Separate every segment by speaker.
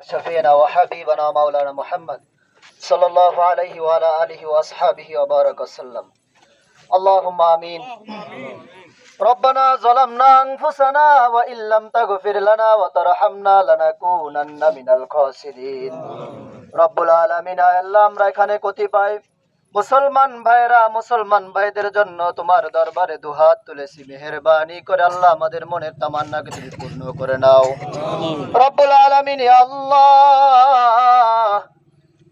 Speaker 1: شفينا وحبيبنا مولانا محمد صلى الله عليه وعلى آله وأصحابه وبارك وسلم اللهم آمين ربنا ظلمنا أنفسنا وإن لم تغفر لنا وترحمنا لنكونن من الخاسرين রব্বুল আলমিন আল্লাহ আমরা এখানে কতিপয় মুসলমান ভাইরা মুসলমান ভাইদের জন্য তোমার দরবারে দুহাত তুলেছি। মেহরবানি করে আল্লাহ আমাদের মনের তামান্নাকে তুমি পূর্ণ করে নাও। রব্বুল আলমিন আল্লাহ!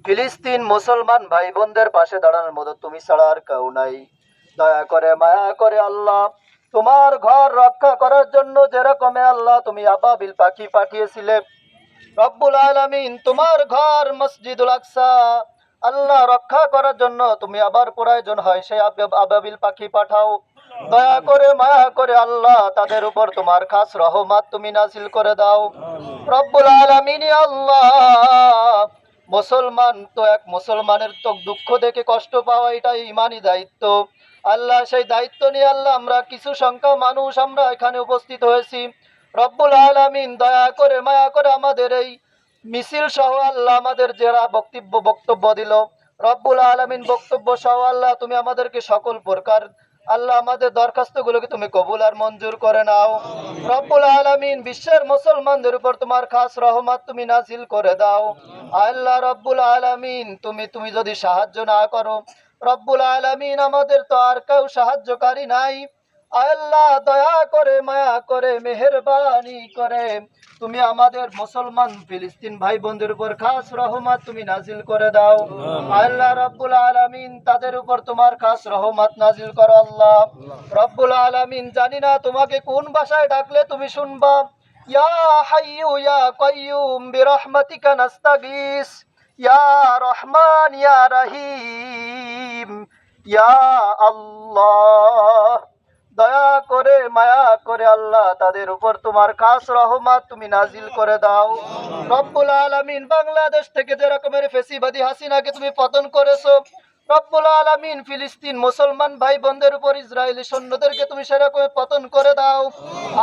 Speaker 1: ফিলিস্তিন মুসলমান ভাই বোনদের পাশে দাঁড়ানোর মতো তুমি ছাড়া আর কেউ নাই। দয়া করে মায়া করে আল্লাহ তোমার ঘর রক্ষা করার জন্য যেরকমে আল্লাহ তুমি আবাবিল পাখি পাঠিয়েছিলে। রব্বুল আলামিন তোমার ঘর মসজিদুল আকসা আল্লাহ রক্ষা করার জন্য তুমি আবার প্রয়োজন হয়, সেই আব- আবাবিল পাখি পাঠাও। দয়া করে, মায়া করে আল্লাহ তাদের উপর তোমার খাস রহমত তুমি নাসিল করে দাও। রব্বুল আলামিন আল্লাহ। মুসলমান তো এক মুসলমানের তো দুঃখ দেখে কষ্ট পাওয়া এটাই ইমানই দায়িত্ব। আল্লাহ, সেই দায়িত্ব নিয়ে আল্লাহ আমরা কিছু সংখ্যা মানুষ আমরা এখানে উপস্থিত হয়েছি। রব্বুল আলামিন, দয়া করে, মায়া করে আমাদের এই মিছিল সহ আল্লাহ আমাদের যারা বক্তব্য বক্তব্য দিল। রব্বুল আলামিন বক্তব্য সহ আল্লাহ তুমি আমাদেরকে সকল প্রকার, আল্লাহ আমাদের দরখাস্তগুলোকে তুমি কবুল আর মঞ্জুর করে নাও। রব্বুল আলামিন বিশ্বের মুসলমানদের উপর তোমার খাস রহমত তুমি নাজিল করে দাও। আল্লাহ রব্বুল আলামিন, তুমি তুমি যদি সাহায্য না করো, রব্বুল আলামিন আমাদের তো আর কেউ সাহায্যকারী নাই। আল্লাহ দয়া করে মায়া করে মেহেরবানি করে। তুমি আমাদের মুসলমান ফিলিস্তিন ভাই বোনদের উপর খাস রহমত তুমি নাজিল করে দাও। আল্লাহ রব্বুল আলামিন তাদের উপর তোমার খাস রহমত নাজিল করো আল্লাহ। রব্বুল আলামিন জানি না তোমাকে কোন ভাষায় ডাকলে তুমি শুনবা। ইয়া হাইয়ু ইয়া কাইয়ুম বিরহমাতিকা নাস্তাগীস। ইয়া রহমান ইয়া রহিম। ইয়া আল্লাহ। দয়া করে, মায়া করে আল্লাহ, তাদের উপর তোমার খাস রহমত তুমি নাজিল করে দাও। রব্বুল আলামিন বাংলাদেশ থেকে যে রকমের ফেসিবাদী হাসিনাকে তুমি পতন করেছ, রব্বুল আলামিন ফিলিস্তিন মুসলমান ভাই বোনদের উপর, ইসরায়েলি সৈন্যদেরকে তুমি সেরকম পতন করে দাও।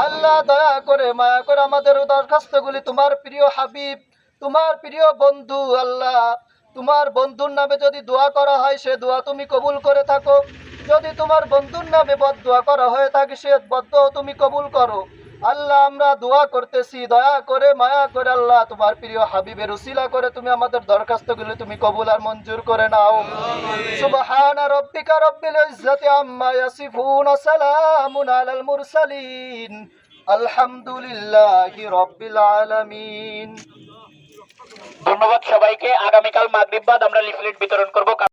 Speaker 1: আল্লাহ দয়া করে, মায়া করে আমাদের দরখাস্তগুলি তোমার প্রিয় হাবিব, তোমার প্রিয় বন্ধু, আল্লাহ, তোমার বন্ধুর নামে যদি দোয়া করা হয়, সে দোয়া তুমি কবুল করে থাকো। যদি তোমার বন্ধুর নামে বদদোয়া করা হয়ে থাকে, সে বদদোয়া তুমি কবুল করো। আল্লাহ, আমরা দোয়া করতেছি, দয়া করে, মায়া করে আল্লাহ, তোমার প্রিয় হাবিবের উসিলা করে তুমি আমাদের দরখাস্তগুলো তুমি কবুল আর মঞ্জুর করে নাও। সুবহানা রাব্বিকা রাব্বিল ইজ্জাতি আম্মা ইয়াসিফুন সালামুন আলাল মুরসালিন। আলহামদুলিল্লাহি রাব্বিল আলামিন।
Speaker 2: ধন্যবাদ সবাইকে। আগামীকাল মাগরিব বাদ আমরা লিফলেট বিতরণ করব।